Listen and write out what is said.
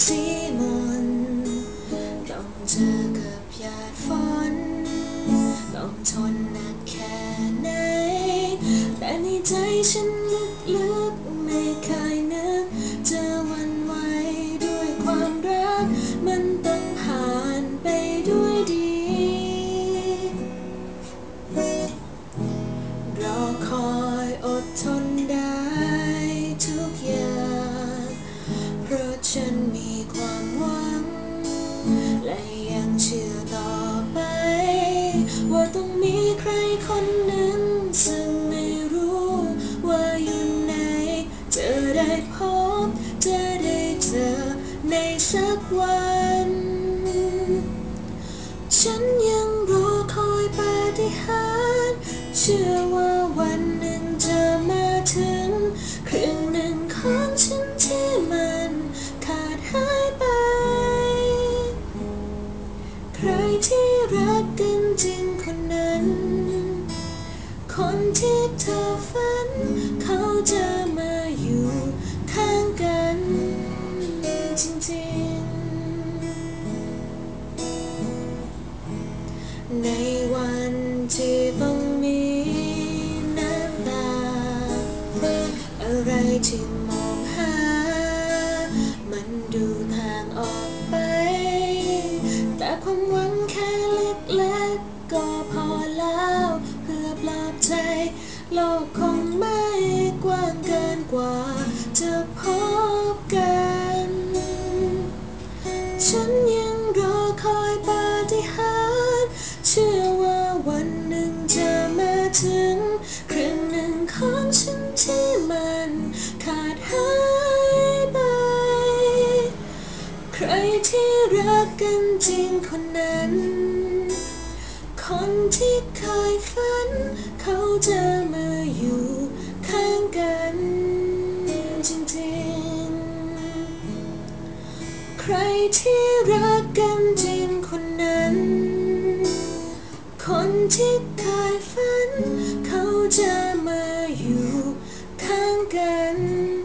สีมนต้องเจอกับหยาดฝนต้องทนหนักแค่ไหนแต่ในใจฉันลึกๆ ราะฉันมีความหวัง และยังเชื่อต่อไป ว่าต้องมีใครคนหนึ่ง ซึ่งไม่รู้ว่าอยู่ไหน จะได้พบ จะได้เจอในสักวัน ฉันยังรอคอยปาฏิหาริย์เชื่อ ที่รักกันจริงคนนั้น คนที่เธอฝัน เขาจะมาอยู่ข้างกันจริงๆ ในวันที่ต้องมีน้ำตาอะไรที่มอง ก็พอแล้ว เพื่อปลอบใจ โลกคงไม่กว้างเกินกว่า จะพบกัน ฉันยังรอคอยปาฏิหาริย์เชื่อว่าวันหนึ่งจะมาถึง ครึ่งหนึ่งของฉันที่มันขาดหายไป ใครที่รักกันจริงคนนั้น คนที่เคยฝัน เขาจะมาอยู่ข้างกันจริงๆ ใครที่รักกันจริงคนนั้น คนที่เคยฝัน เขาจะมาอยู่ข้างกัน